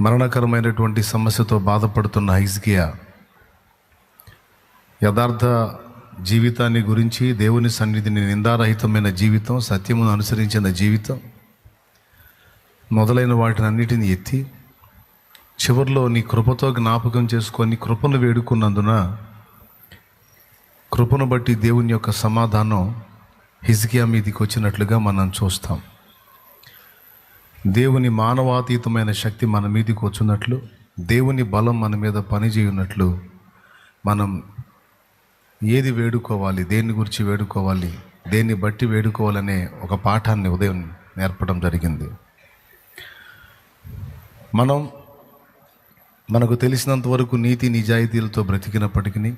మరణకరమైనటువంటి సమస్యతో బాధపడుతున్న హైజ్కియా యథార్థ జీవితాన్ని గురించి దేవుని సన్నిధిని నిందారహితమైన జీవితం సత్యమును అనుసరించిన జీవితం మొదలైన వాటిని అన్నిటిని ఎత్తి చివరిలో నీ కృపతో జ్ఞాపకం చేసుకొని కృపను వేడుకున్నందున కృపను బట్టి దేవుని యొక్క సమాధానం హిజ్కియా మీదికి వచ్చినట్లుగా మనం చూస్తాం. దేవుని మానవాతీతమైన శక్తి మన మీదకి వచ్చినట్లు దేవుని బలం మన మీద పనిచేయున్నట్లు మనం ఏది వేడుకోవాలి దేని గురించి వేడుకోవాలి దేన్ని బట్టి వేడుకోవాలనే ఒక పాఠాన్ని ఉదయం నేర్పడం జరిగింది. మనం మనకు తెలిసినంత వరకు నీతి నిజాయితీలతో బ్రతికినప్పటికీ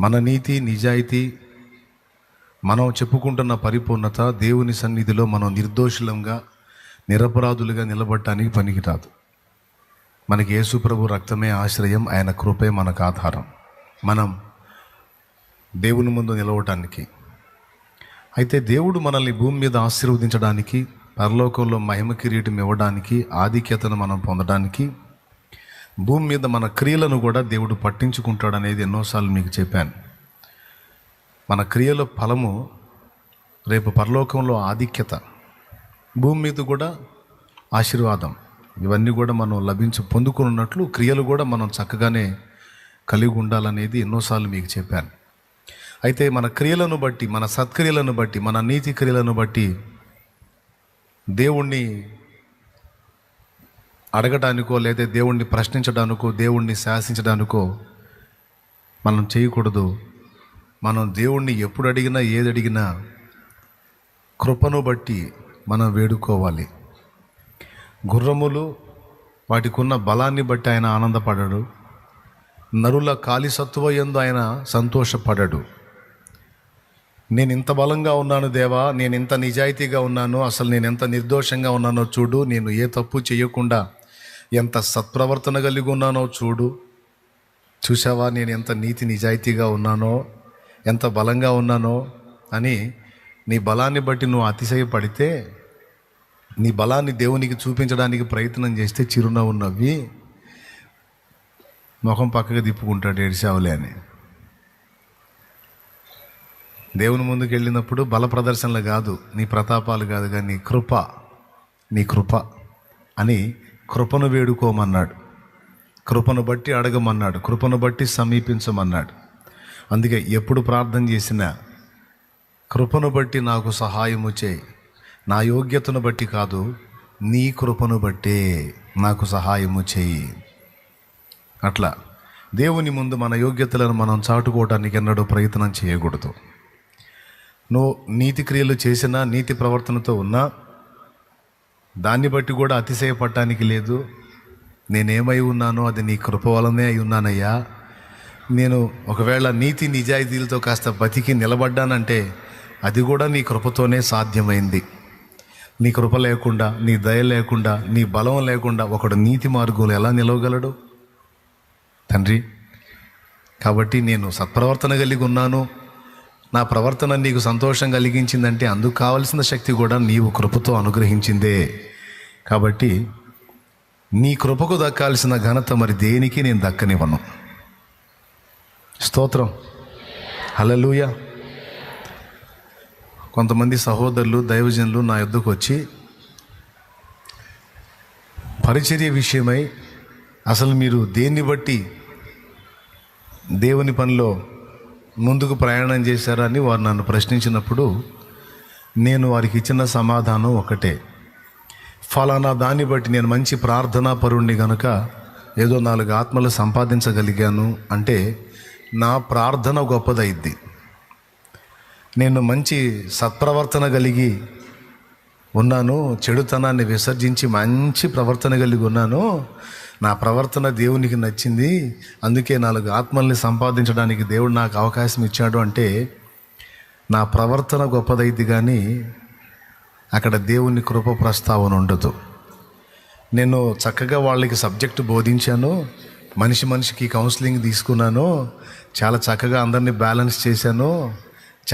మన నీతి నిజాయితీ మనం చెప్పుకుంటున్న పరిపూర్ణత దేవుని సన్నిధిలో మనం నిర్దోషులంగా నిరపరాధులుగా నిలబడటానికి పనికిరాదు. మనకి యేసు ప్రభు రక్తమే ఆశ్రయం ఆయన కృపే మనకు ఆధారం. మనం దేవుని ముందు నిలవటానికి. అయితే దేవుడు మనల్ని భూమి మీద ఆశీర్వదించడానికి పరలోకంలో మహిమ కిరీటం ఇవ్వడానికి ఆధిక్యతను మనం పొందడానికి భూమి మీద మన క్రియలను కూడా దేవుడు పట్టించుకుంటాడనేది ఎన్నోసార్లు మీకు చెప్పాను. మన క్రియల ఫలము రేపు పరలోకంలో ఆధిక్యత భూమి మీద కూడా ఆశీర్వాదం. ఇవన్నీ కూడా మనం లభించి పొందుకున్నట్లు క్రియలు కూడా మనం చక్కగానే కలిగి ఉండాలనేది ఎన్నోసార్లు మీకు చెప్పాను. అయితే మన క్రియలను బట్టి మన సత్క్రియలను బట్టి మన నీతి క్రియలను బట్టి దేవుణ్ణి అడగడానికో లేదా దేవుణ్ణి ప్రశ్నించడానికో దేవుణ్ణి శాసించడానికో మనం చేయకూడదు. మనం దేవుణ్ణి ఎప్పుడు అడిగినా ఏది అడిగినా కృపను బట్టి మనం వేడుకోవాలి. గుర్రములు వాటికున్న బలాన్ని బట్టి ఆయన ఆనందపడడు. నరుల కాలిసత్వ ఎందు ఆయన సంతోషపడడు. నేను ఇంత బలంగా ఉన్నాను దేవా నేను ఇంత నిజాయితీగా ఉన్నాను అసలు నేను ఎంత నిర్దోషంగా ఉన్నానో చూడు నేను ఏ తప్పు చేయకుండా ఎంత సత్ప్రవర్తన కలిగి ఉన్నానో చూడు. చూసావా నేను ఎంత నీతి నిజాయితీగా ఉన్నానో ఎంత బలంగా ఉన్నానో అని నీ బలాన్ని బట్టి నువ్వు అతిశయపడితే నీ బలాన్ని దేవునికి చూపించడానికి ప్రయత్నం చేస్తే చిరునవ్వు నవ్వి ముఖం పక్కకు తిప్పుకుంటాడు ఏడిసావులే అని. దేవుని ముందుకు వెళ్ళినప్పుడు బల ప్రదర్శనలు కాదు నీ ప్రతాపాలు కాదు కానీ నీ కృప నీ కృప అని కృపను వేడుకోమన్నాడు. కృపను బట్టి అడగమన్నాడు కృపను బట్టి సమీపించమన్నాడు. అందుకే ఎప్పుడు ప్రార్థన చేసినా కృపను బట్టి నాకు సహాయము చేయి. నా యోగ్యతను బట్టి కాదు నీ కృపను బట్టే నాకు సహాయము చేయి. అట్లా. దేవుని ముందు మన యోగ్యతలను మనం చాటుకోవడానికి ఎన్నడూ ప్రయత్నం చేయకూడదు. నువ్వు నీతి క్రియలు చేసినా నీతి ప్రవర్తనతో ఉన్నా దాన్ని బట్టి కూడా అతిశయపడటానికి లేదు. నేనేమై ఉన్నానో అది నీ కృప వలనే అయి ఉన్నానయ్యా. నేను ఒకవేళ నీతి నిజాయితీలతో కాస్త బతికి నిలబడ్డానంటే అది కూడా నీ కృపతోనే సాధ్యమైంది. నీ కృప లేకుండా నీ దయ లేకుండా నీ బలం లేకుండా ఒకడు నీతి మార్గంలో ఎలా నిలవగలడు? తండ్రి కాబట్టి నేను సత్ప్రవర్తన కలిగి ఉన్నాను. నా ప్రవర్తన నీకు సంతోషం కలిగించిందంటే అందుకు కావలసిన శక్తి కూడా నీవు కృపతో అనుగ్రహించిందే. కాబట్టి నీ కృపకు దక్కాల్సిన ఘనత మరి దేనికి నేను దక్కనివ్వను. స్తోత్రం. హలలుయా కొంతమంది సహోదరులు దైవజనులు నా యుద్ధకు వచ్చి పరిచర్య విషయమై అసలు మీరు దేన్ని బట్టి దేవుని పనిలో ముందుకు ప్రయాణం చేశారని వారు నన్ను ప్రశ్నించినప్పుడు నేను వారికి ఇచ్చిన సమాధానం ఒకటే. ఫలానా దాన్ని బట్టి నేను మంచి ప్రార్థనా పరుణ్ణి గనుక ఏదో నాలుగు ఆత్మలు సంపాదించగలిగాను అంటే నా ప్రార్థన గొప్పదైద్ది. నేను మంచి సత్ప్రవర్తన కలిగి ఉన్నాను చెడుతనాన్ని విసర్జించి మంచి ప్రవర్తన కలిగి ఉన్నాను. నా ప్రవర్తన దేవునికి నచ్చింది. అందుకే నాలుగు ఆత్మల్ని సంపాదించడానికి దేవుడు నాకు అవకాశం ఇచ్చాడు అంటే నా ప్రవర్తన గొప్పదైతే కానీ అక్కడ దేవుని కృప ప్రస్తావన ఉండదు. నేను చక్కగా వాళ్ళకి సబ్జెక్టు బోధించాను. మనిషి మనిషికి కౌన్సిలింగ్ తీసుకున్నాను. చాలా చక్కగా అందరినీ బ్యాలెన్స్ చేశాను.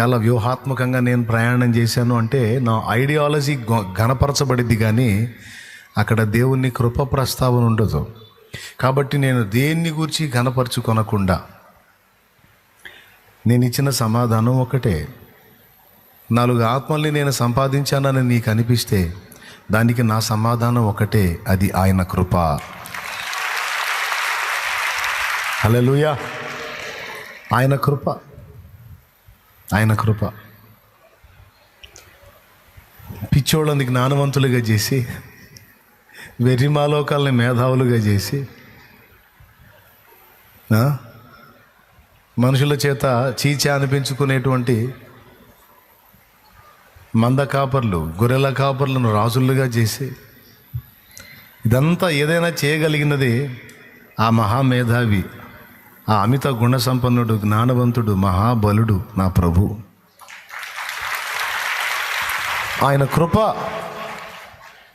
చాలా వ్యూహాత్మకంగా నేను ప్రయాణం చేశాను అంటే నా ఐడియాలజీ గొ- ఘనపరచబడిద్ది కానీ అక్కడ దేవుని కృప ప్రస్తావన ఉండదు. కాబట్టి నేను దేన్ని గురించి ఘనపరచుకొనకుండా నేను ఇచ్చిన సమాధానం ఒకటే. నాలుగు ఆత్మల్ని నేను సంపాదించానని నీకు అనిపిస్తే దానికి నా సమాధానం ఒకటే అది ఆయన కృప. హలో ఆయన కృప. ఆయన కృప. పిచ్చోళ్ళని జ్ఞానవంతులుగా చేసి వెర్రిమాలోకాలని మేధావులుగా చేసి మనుషుల చేత చీచా అనిపించుకునేటువంటి మంద కాపర్లు గొర్రెల కాపర్లను రాజులుగా చేసి ఇదంతా ఏదైనా చేయగలిగినది ఆ మహామేధావి. ఆ అమిత గుణ సంపన్నుడు జ్ఞానవంతుడు మహాబలుడు నా ప్రభు. ఆయన కృప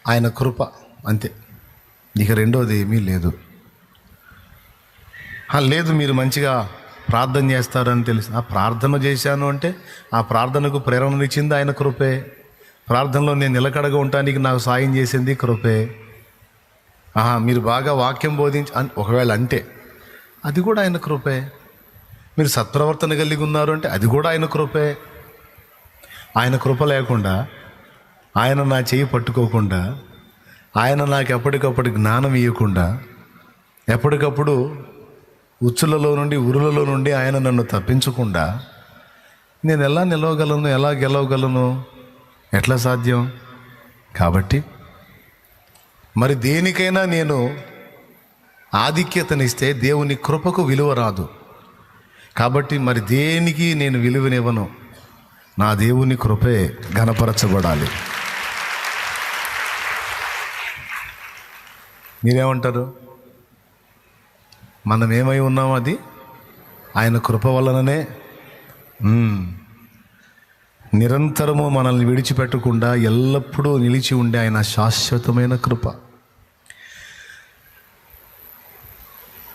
ఆయన కృప అంతే. ఇక రెండోది ఏమీ లేదు. లేదు మీరు మంచిగా ప్రార్థన చేస్తారని తెలిసి. ఆ ప్రార్థన చేశాను అంటే ఆ ప్రార్థనకు ప్రేరణనిచ్చింది ఆయన కృపే. ప్రార్థనలో నేను నిలకడగా ఉండటానికి నాకు సాయం చేసింది కృపే. ఆహా మీరు బాగా వాక్యం బోధించి ఒకవేళ అంటే అది కూడా ఆయన కృపే. మీరు సత్ప్రవర్తన కలిగి ఉన్నారు అంటే అది కూడా ఆయన కృపే. ఆయన కృప లేకుండా ఆయన నా చేయి పట్టుకోకుండా ఆయన నాకు ఎప్పటికప్పుడు జ్ఞానం ఇవ్వకుండా ఎప్పటికప్పుడు ఉచ్చులలో నుండి ఉరులలో నుండి ఆయన నన్ను తప్పించకుండా నేను ఎలా నిలవగలను ఎలా గెలవగలను ఎట్లా సాధ్యం? కాబట్టి మరి దేనికైనా నేను ఆధిక్యతనిస్తే దేవుని కృపకు విలువ రాదు. కాబట్టి మరి దేనికి నేను విలువనివ్వను? నా దేవుని కృపే గణపరచబడాలి మీరేమంటారు? మనం ఏమై ఉన్నాం అది? ఆయన కృప వలననే? నిరంతరము మనల్ని విడిచిపెట్టకుండా ఎల్లప్పుడూ నిలిచి ఉండే ఆయన శాశ్వతమైన కృప.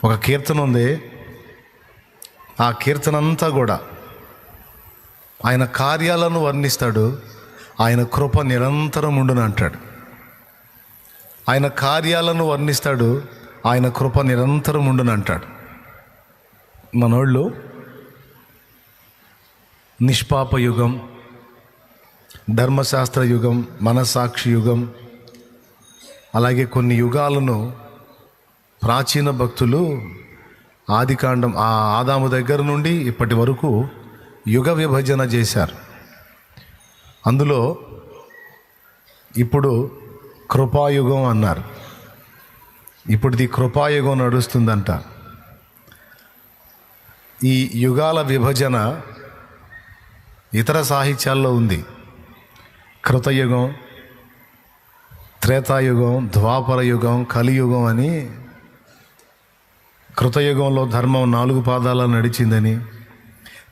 ఒక కీర్తన ఉంది. ఆ కీర్తన అంతా కూడా ఆయన కార్యాలను వర్ణిస్తాడు. ఆయన కృప నిరంతరం ఉండును అంటాడు. ఆయన కార్యాలను వర్ణిస్తాడు. ఆయన కృప నిరంతరం ఉండును అంటాడు. మనోళ్ళు నిష్పాప యుగం ధర్మశాస్త్ర యుగం మనసాక్షి యుగం అలాగే కొన్ని యుగాలను ప్రాచీన భక్తులు ఆదికాండం ఆ ఆదాము దగ్గర నుండి ఇప్పటి వరకు యుగ విభజన చేశారు. అందులో ఇప్పుడు కృపాయుగం అన్నారు. ఇప్పుడుది కృపాయుగం నడుస్తుందంట. ఈ యుగాల విభజన ఇతర సాహిత్యాల్లో ఉంది. కృతయుగం త్రేతాయుగం ద్వాపర యుగం కలియుగం అని కృతయుగంలో ధర్మం నాలుగు పాదాలు నడిచిందని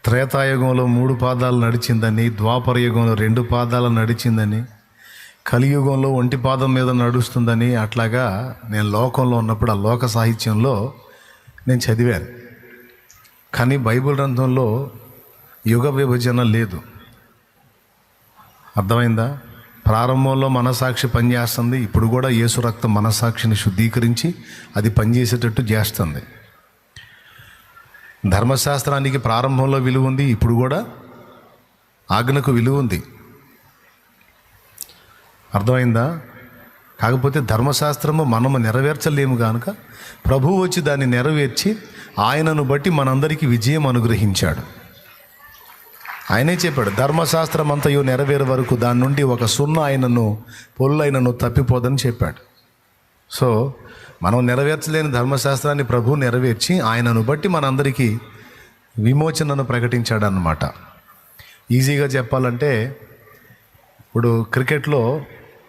త్రేతాయుగంలో మూడు పాదాలు నడిచిందని ద్వాపర యుగంలో రెండు పాదాలు నడిచిందని కలియుగంలో ఒంటి పాదం మీద నడుస్తుందని అట్లాగా నేను లోకంలో ఉన్నప్పుడు ఆ లోక సాహిత్యంలో నేను చదివాను. కానీ బైబిల్ గ్రంథంలో యుగ విభజన లేదు. అర్థమైందా? ప్రారంభంలో మనసాక్షి పనిచేస్తుంది ఇప్పుడు కూడా యేసు రక్తం మనసాక్షిని శుద్ధీకరించి అది పనిచేసేటట్టు చేస్తుంది. ధర్మశాస్త్రానికి ప్రారంభంలో విలువ ఉంది ఇప్పుడు కూడా ఆజ్ఞకు విలువ ఉంది. అర్థమైందా? కాకపోతే ధర్మశాస్త్రము మనము నెరవేర్చలేము కనుక ప్రభువు వచ్చి దాన్ని నెరవేర్చి ఆయనను బట్టి మనందరికీ విజయం అనుగ్రహించాడు. ఆయనే చెప్పాడు ధర్మశాస్త్రం అంతయు నెరవేరే వరకు దాని నుండి ఒక సున్న ఆయనను పొల్లైనను తప్పిపోదని చెప్పాడు. సో మనం నెరవేర్చలేని ధర్మశాస్త్రాన్ని ప్రభు నెరవేర్చి ఆయనను బట్టి మనందరికీ విమోచనను ప్రకటించాడు అన్నమాట ఈజీగా చెప్పాలంటే ఇప్పుడు క్రికెట్లో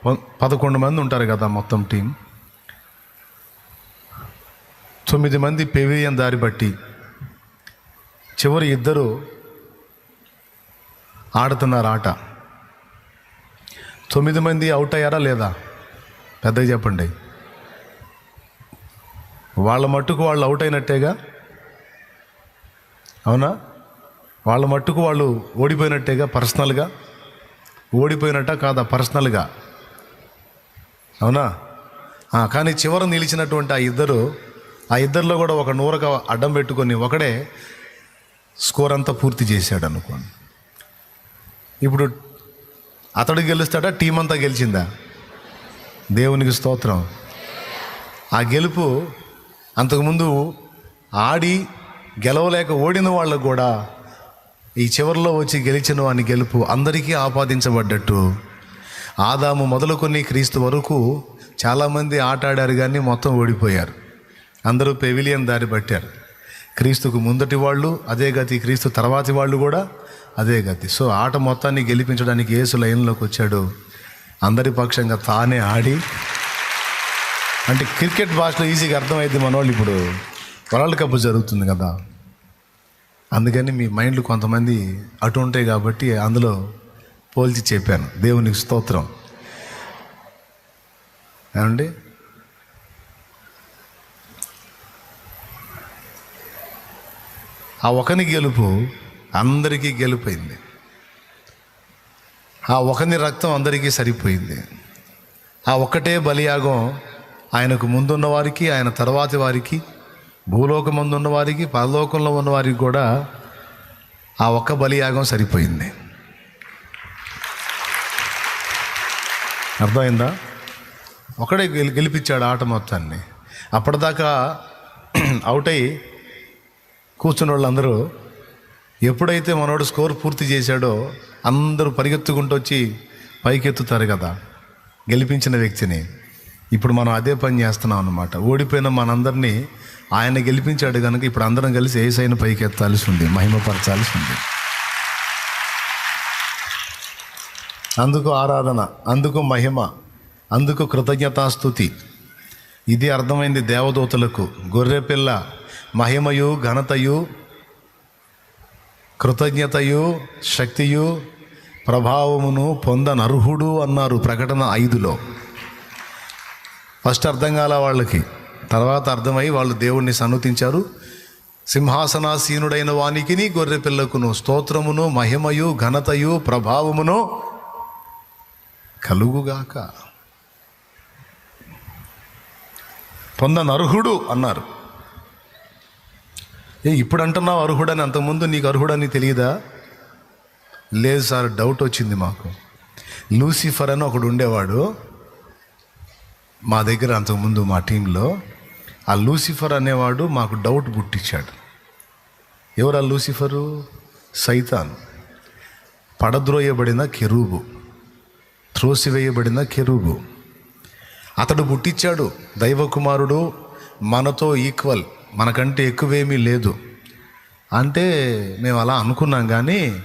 ప- పదకొండు మంది ఉంటారు కదా మొత్తం టీం. తొమ్మిది మంది పెవిలియన్ దారి బట్టి చివరి ఇద్దరు ఆడుతున్నారు ఆట తొమ్మిది మంది అవుట్ అయ్యారా లేదా? పెద్దగా చెప్పండి. వాళ్ళ మట్టుకు వాళ్ళు అవుట్ అయినట్టేగా? అవునా? వాళ్ళ మట్టుకు వాళ్ళు ఓడిపోయినట్టేగా పర్సనల్గా ఓడిపోయినట్ట కాదా పర్సనల్గా అవునా? కానీ చివర నిలిచినటువంటి ఆ ఇద్దరు ఆ ఇద్దరిలో కూడా ఒక నూరక అడ్డం పెట్టుకొని ఒకడే స్కోర్ అంతా పూర్తి చేశాడు అనుకోండి. ఇప్పుడు అతడు గెలుస్తాడా టీం అంతా గెలిచిందా? దేవునికి స్తోత్రం. ఆ గెలుపు అంతకుముందు ఆడి గెలవలేక ఓడిన వాళ్ళకు కూడా ఈ చివరిలో వచ్చి గెలిచిన వాని గెలుపు అందరికీ ఆపాదించబడ్డట్టు. ఆదాము మొదలుకొని క్రీస్తు వరకు చాలామంది ఆట ఆడారు కానీ మొత్తం ఓడిపోయారు. అందరూ పెవిలియన్ దారి పట్టారు. క్రీస్తుకు ముందటి వాళ్ళు అదే గతి క్రీస్తు తర్వాతి వాళ్ళు కూడా అదే గతి. సో ఆట మొత్తాన్ని గెలిపించడానికి ఏసు లైన్లోకి వచ్చాడు. అందరి పక్షంగా తానే ఆడి అంటే క్రికెట్ భాషలో ఈజీగా అర్థమైంది మన వాళ్ళు ఇప్పుడు వరల్డ్ కప్ జరుగుతుంది కదా. అందుకని మీ మైండ్లు కొంతమంది అటు ఉంటాయి కాబట్టి అందులో పోల్చి చెప్పాను. దేవునికి స్తోత్రం. ఏమండి? ఆ ఒకని గెలుపు అందరికీ గెలుపైంది ఆ ఒకని రక్తం అందరికీ సరిపోయింది. ఆ ఒక్కటే బలియాగం ఆయనకు ముందున్న వారికి ఆయన తర్వాతి వారికి భూలోకం ముందున్న వారికి పరలోకంలో ఉన్న వారికి కూడా ఆ ఒక్క బలియాగం సరిపోయింది. అర్థమైందా? ఒకడే గెలి గెలిపించాడు ఆట మొత్తాన్ని. అప్పటిదాకా అవుట్ అయ్యి కూర్చున్న వాళ్ళందరూ ఎప్పుడైతే మనోడు స్కోర్ పూర్తి చేశాడో అందరూ పరిగెత్తుకుంటూ వచ్చి పైకెత్తుతారు కదా గెలిపించిన వ్యక్తిని. ఇప్పుడు మనం అదే పని చేస్తున్నాం అన్నమాట. ఓడిపోయిన మనందరినీ ఆయన గెలిపించాడు కనుక ఇప్పుడు అందరం కలిసి ఏసైన పైకి ఎత్తాల్సి ఉంది మహిమపరచాల్సి ఉంది. అందుకు ఆరాధన అందుకు మహిమ అందుకు కృతజ్ఞతాస్థుతి. ఇది అర్థమైంది దేవదూతలకు. గొర్రెపిల్ల మహిమయు ఘనతయు కృతజ్ఞతయు శక్తియు ప్రభావమును పొందనర్హుడు అన్నారు ప్రకటన ఐదులో. ఫస్ట్ అర్థం కాల వాళ్ళకి. తర్వాత అర్థమై వాళ్ళు దేవుణ్ణి సన్నుతించారు. సింహాసనాసీనుడైన వానికిని గొర్రెపిల్లకును స్తోత్రమును మహిమయు ఘనతయు ప్రభావమును కలుగుగాక. పొందనర్హుడు అన్నారు. ఏ ఇప్పుడు అంటున్నావు అర్హుడని అంతకుముందు నీకు అర్హుడని తెలియదా? లేదు సార్ డౌట్ వచ్చింది మాకు. లూసిఫర్ అని ఒకడు ఉండేవాడు. మా దగ్గర అంతకుముందు మా టీంలో ఆ లూసిఫర్ అనేవాడు మాకు డౌట్ పుట్టించాడు. ఎవరు ఆ లూసిఫరు? సైతాన్. పడద్రోయబడిన కెరూబు. త్రోసివేయబడిన కెరూబు. అతడు పుట్టించాడు. దైవకుమారుడు మనతో ఈక్వల్ మనకంటే ఎక్కువేమీ లేదు. అంటే మేము అలా అనుకున్నాం కానీ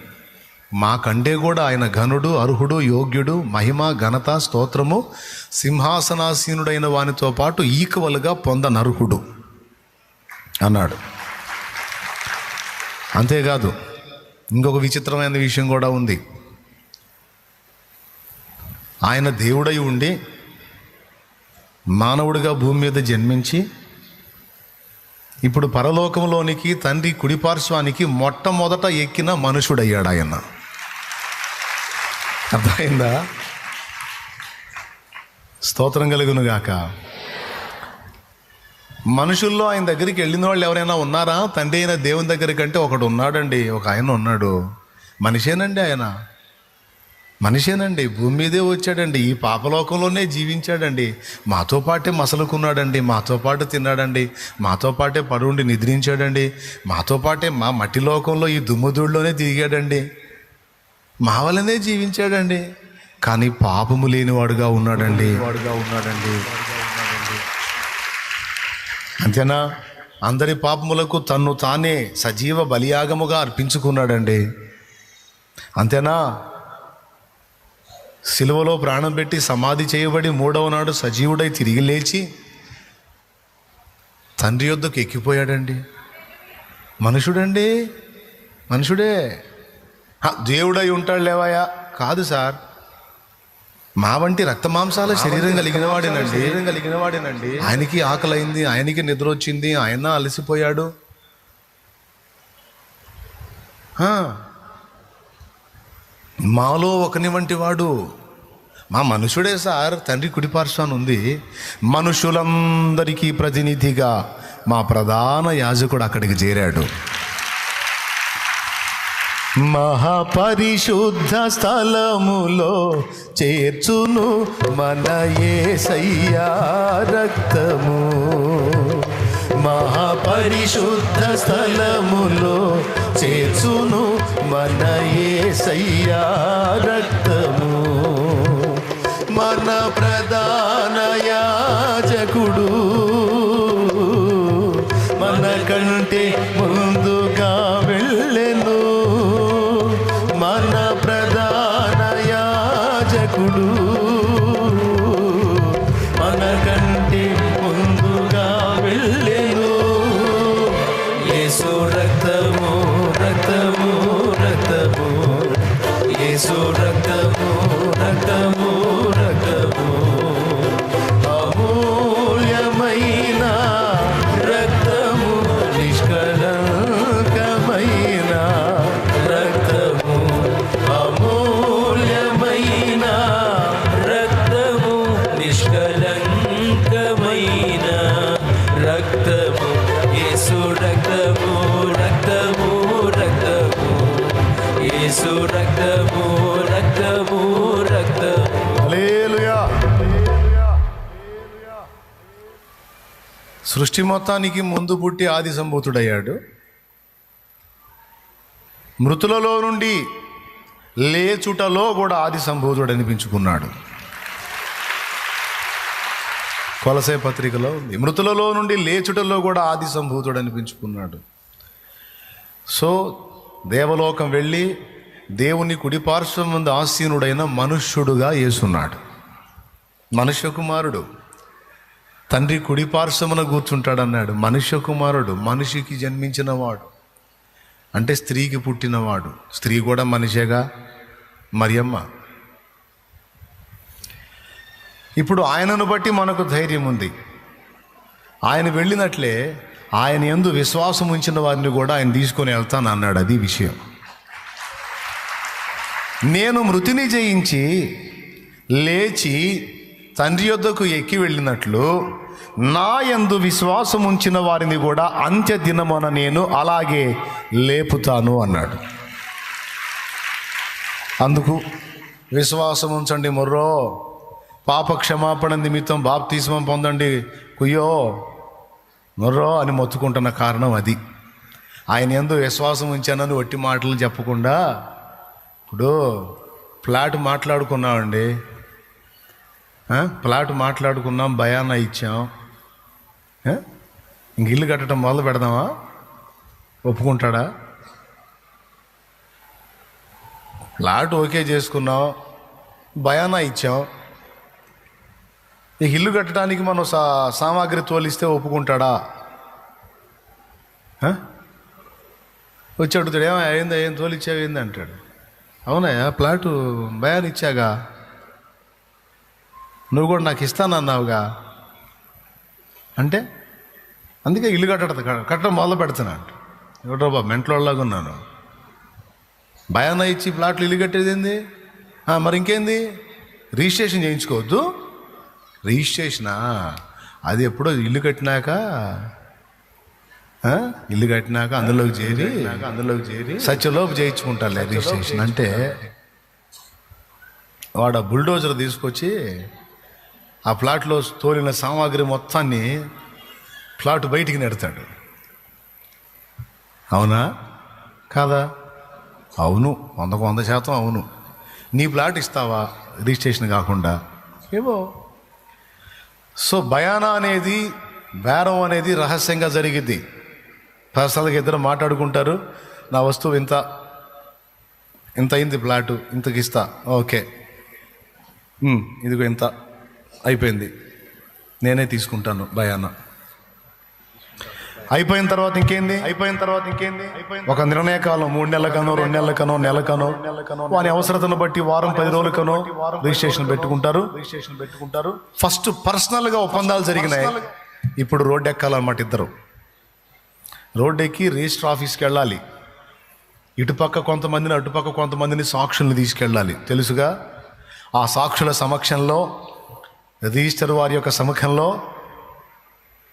మాకంటే కూడా ఆయన ఘనుడు అర్హుడు యోగ్యుడు మహిమ ఘనత స్తోత్రము సింహాసనాసీనుడైన వానితో పాటు ఈక్వల్గా పొందనర్హుడు అన్నాడు. అంతేకాదు ఇంకొక విచిత్రమైన విషయం కూడా ఉంది. ఆయన దేవుడై ఉండి మానవుడిగా భూమి మీద జన్మించి ఇప్పుడు పరలోకంలోనికి తండ్రి కుడిపార్శ్వానికి మొట్టమొదట ఎక్కిన మనుషుడయ్యాడు ఆయన. అర్థమైందా? స్తోత్రం కలుగును గాక. మనుషుల్లో ఆయన దగ్గరికి వెళ్ళిన వాళ్ళు ఎవరైనా ఉన్నారా? తండ్రి అయిన దేవుని దగ్గరికంటే ఒకడు ఉన్నాడండి. ఒక ఆయన ఉన్నాడు. మనిషేనండి ఆయన. మనిషేనండి. భూమి మీదే వచ్చాడండి. ఈ పాపలోకంలోనే జీవించాడండి. మాతో పాటే మసలుకున్నాడండి. మాతో పాటు తిన్నాడండి. మాతో పాటే పడుండి నిద్రించాడండి. మాతో పాటే మా మట్టి లోకంలో ఈ దుమ్ముదుడిలోనే తిరిగాడండి మా వలనే జీవించాడండి. కానీ పాపము లేనివాడుగా ఉన్నాడండి వాడుగా ఉన్నాడండి. అంతేనా? అందరి పాపములకు తన్ను తానే సజీవ బలియాగముగా అర్పించుకున్నాడండి. అంతేనా? సిలువలో ప్రాణం పెట్టి సమాధి చేయబడి మూడవ నాడు సజీవుడై తిరిగి లేచి తండ్రి యొద్దకు ఎక్కిపోయాడండి. మనుషుడండి. మనుషుడే. దేవుడై ఉంటాడు లేవాయా కాదు సార్. మా వంటి రక్త మాంసాల శరీరం కలిగిన వాడేనండి. శరీరం కలిగిన వాడేనండి. ఆయనకి ఆకలైంది ఆయనకి నిద్ర వచ్చింది ఆయన అలసిపోయాడు. మాలో ఒకని వంటి వాడు. మా మనుషుడే సార్ తండ్రి కుడిపార్శ్వాన్ని ఉంది. మనుషులందరికీ ప్రతినిధిగా మా ప్రధాన యాజకుడు అక్కడికి చేరాడు. మహాపరిశుద్ధ స్థలములో చేర్చును మన ఏసయ్యా రక్తము. మహాపరిశుద్ధ స్థలములో చేర్చును మన ఏసయ్యా రక్తము. మన ప్రధానయా సృష్టి మొత్తానికి ముందు పుట్టి ఆది సంభూతుడయ్యాడు. మృతులలో నుండి లేచుటలో కూడా ఆది సంభూతుడు అనిపించుకున్నాడు. కొలసే పత్రికలో ఉంది. మృతులలో నుండి లేచుటలో కూడా ఆది సంభూతుడు అనిపించుకున్నాడు. సో దేవలోకం వెళ్ళి దేవుని కుడిపార్శ్వం ముందు ఆసీనుడైన మనుష్యుడుగా వేసున్నాడు మనుష్య కుమారుడు. తండ్రి కుడిపార్శ్వమున కూర్చుంటాడన్నాడు. మనుష్య కుమారుడు మనిషికి జన్మించినవాడు. అంటే స్త్రీకి పుట్టినవాడు. స్త్రీ కూడా మనిషేగా? మరియమ్మ. ఇప్పుడు ఆయనను బట్టి మనకు ధైర్యం ఉంది. ఆయన వెళ్ళినట్లే ఆయన ఎందు విశ్వాసం ఉంచిన వారిని కూడా ఆయన తీసుకొని వెళ్తాను అన్నాడు. అది విషయం. నేను మృతిని జయించి లేచి తండ్రి యొద్దకు ఎక్కి వెళ్ళినట్లు నా యందు విశ్వాసం ఉంచిన వారిని కూడా అంత్య దినమున నేను అలాగే లేపుతాను అన్నాడు. అందుకు విశ్వాసం ఉంచండి మొర్రో పాప క్షమాపణ నిమిత్తం బాప్తీస్మం పొందండి కుయ్యో. మొర్రో అని మొత్తుకుంటున్న కారణం అది. ఆయన ఎందు విశ్వాసం ఉంచానని ఒట్టి మాటలు చెప్పకుండా ఇప్పుడు ఫ్లాట్ మాట్లాడుకున్నామండి. ప్లాట్ ఫ్లాట్ మాట్లాడుకున్నాం భయాన ఇచ్చాం. ఇంక ఇల్లు కట్టడం మొదలు పెడదామా? ఒప్పుకుంటాడా? లాట్ ఓకే చేసుకున్నాం. భయానా ఇచ్చాం. ఈ ఇల్లు కట్టడానికి మనం సా సామాగ్రి తోలిస్తే ఒప్పుకుంటాడా? వచ్చి అడుగుతాడు ఏమో అయిందా ఏం తోలిచ్చావు ఏంది అంటాడు. అవునయ్యా ప్లాటు భయాన్ని ఇచ్చాగా. నువ్వు కూడా నాకు ఇస్తానన్నావుగా. అంటే అందుకే ఇల్లు కట్టడం కట్టడం మొదలు పెడుతున్నాడు ఎవడో బాబు మెంట్లోలాగా ఉన్నాను. భయాన ఇచ్చి ప్లాట్లు ఇల్లు కట్టేది ఏంది? మరి ఇంకేంది? రిజిస్ట్రేషన్ చేయించుకోవద్దు. రిజిస్ట్రేషనా? అది ఎప్పుడో ఇల్లు కట్టినాక ఇల్లు కట్టినాక అందులోకి చేరి అందులోకి చేరి సత్యలోపు చేయించుకుంటారులే రిజిస్ట్రేషన్. అంటే వాడు ఆ బుల్డోజర్ తీసుకొచ్చి ఆ ప్లాట్లో తోలిన సామాగ్రి మొత్తాన్ని ప్లాట్ బయటికి నెడతాడు. అవునా? కాదా? అవును. వందకు వంద శాతం అవును. నీ ప్లాట్ ఇస్తావా? రిజిస్ట్రేషన్ కాకుండా. ఏవో. సో భయానా అనేది బేరం అనేది రహస్యంగా జరిగింది పర్సనల్గా ఇద్దరు మాట్లాడుకుంటారు. నా వస్తువు ఇంత ఇంత అయింది ప్లాటు ఇంతకిస్తా. ఓకే. ఇదిగో ఇంత. అయిపోయింది. నేనే తీసుకుంటాను భయాన అయిపోయిన తర్వాత ఇంకేంది? అయిపోయిన తర్వాత ఇంకేంది? ఒక నిర్ణయ కాలం మూడు నెలలకనో రెండు నెలలకనో నెలకనో. వాని అవసరతను బట్టి వారం పది రోజులకనో రిజిస్ట్రేషన్ పెట్టుకుంటారు. రిజిస్ట్రేషన్ పెట్టుకుంటారు ఫస్ట్ పర్సనల్గా ఒప్పందాలు జరిగినాయి. ఇప్పుడు రోడ్డు ఎక్కాలన్నమాట ఇద్దరు. రోడ్డు ఎక్కి రిజిస్టర్ ఆఫీస్కి వెళ్ళాలి ఇటుపక్క కొంతమందిని అటుపక్క కొంతమందిని సాక్షుల్ని తీసుకెళ్ళాలి. తెలుసుగా? ఆ సాక్షుల సమక్షంలో రిజిస్టర్ వారి యొక్క సముఖంలో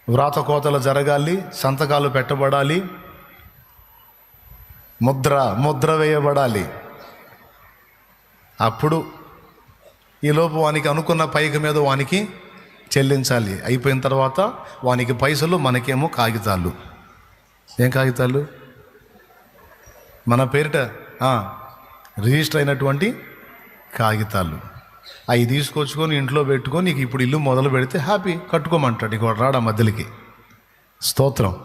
వ్రాత కోతలు జరగాలి సంతకాలు పెట్టబడాలి ముద్ర ముద్ర వేయబడాలి. అప్పుడు ఈలోపు వానికి అనుకున్న పైకి మీద వానికి చెల్లించాలి. అయిపోయిన తర్వాత వానికి పైసలు మనకేమో కాగితాలు. ఏం కాగితాలు? మన పేరిట రిజిస్టర్ అయినటువంటి కాగితాలు. అవి తీసుకొచ్చుకొని ఇంట్లో పెట్టుకొని నీకు ఇప్పుడు ఇల్లు మొదలు పెడితే హ్యాపీ కట్టుకోమంటాడు. నీకు వాడు రాడా మధ్యలోకి? స్తోత్రం.